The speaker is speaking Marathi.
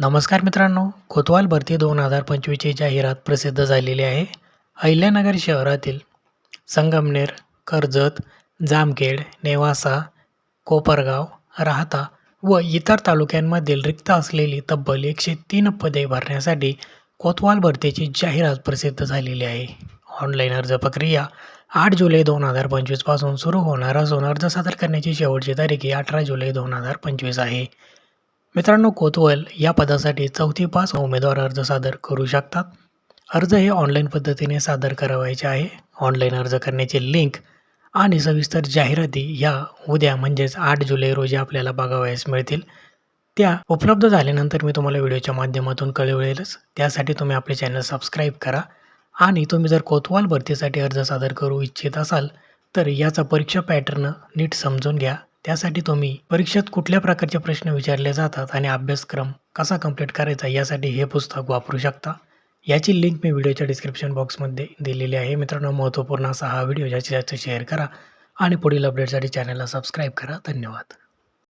नमस्कार मित्रांनो कोतवाल भरती दोन हजार पंचवीसची जाहिरात प्रसिद्ध झालेली आहे. अहिल्यानगर शहरातील संगमनेर कर्जत जामखेड नेवासा कोपरगाव राहता व इतर तालुक्यांमधील रिक्त असलेली तब्बल एकशे तीन पदे भरण्यासाठी कोतवाल भरतीची जाहिरात प्रसिद्ध झालेली आहे. ऑनलाईन अर्ज प्रक्रिया आठ जुलै दोन हजार पंचवीसपासून सुरू होणार असून अर्ज सादर करण्याची शेवटची तारीख ही अठरा जुलै दोन हजार पंचवीस आहे. मित्रांनो कोतवल या पदासाठी चौथी पास उमेदवार अर्ज सादर करू शकतात. अर्ज हे ऑनलाईन पद्धतीने सादर करावायचे आहे. ऑनलाईन अर्ज करण्याची लिंक आणि सविस्तर जाहिराती ह्या उद्या म्हणजेच आठ जुलै रोजी आपल्याला बघावयास मिळतील. त्या उपलब्ध झाल्यानंतर मी तुम्हाला व्हिडिओच्या माध्यमातून कळवेलच. त्यासाठी तुम्ही आपले चॅनल सबस्क्राईब करा आणि तुम्ही जर कोतवाल भरतीसाठी अर्ज सादर करू इच्छित असाल तर याचा परीक्षा पॅटर्न नीट समजून घ्या. त्यासाठी तुम्ही परीक्षेत कुठल्या प्रकारचे प्रश्न विचारले जातात आणि अभ्यासक्रम कसा कंप्लीट करायचा यासाठी हे पुस्तक वापरू शकता? याची लिंक मी व्हिडिओच्या डिस्क्रिप्शन बॉक्समध्ये दिलेली आहे. मित्रांनो महत्त्वपूर्ण असा हा व्हिडिओ जास्तीत जास्त शेअर करा आणि पुढील अपडेटसाठी चॅनलला सबस्क्राईब करा. धन्यवाद.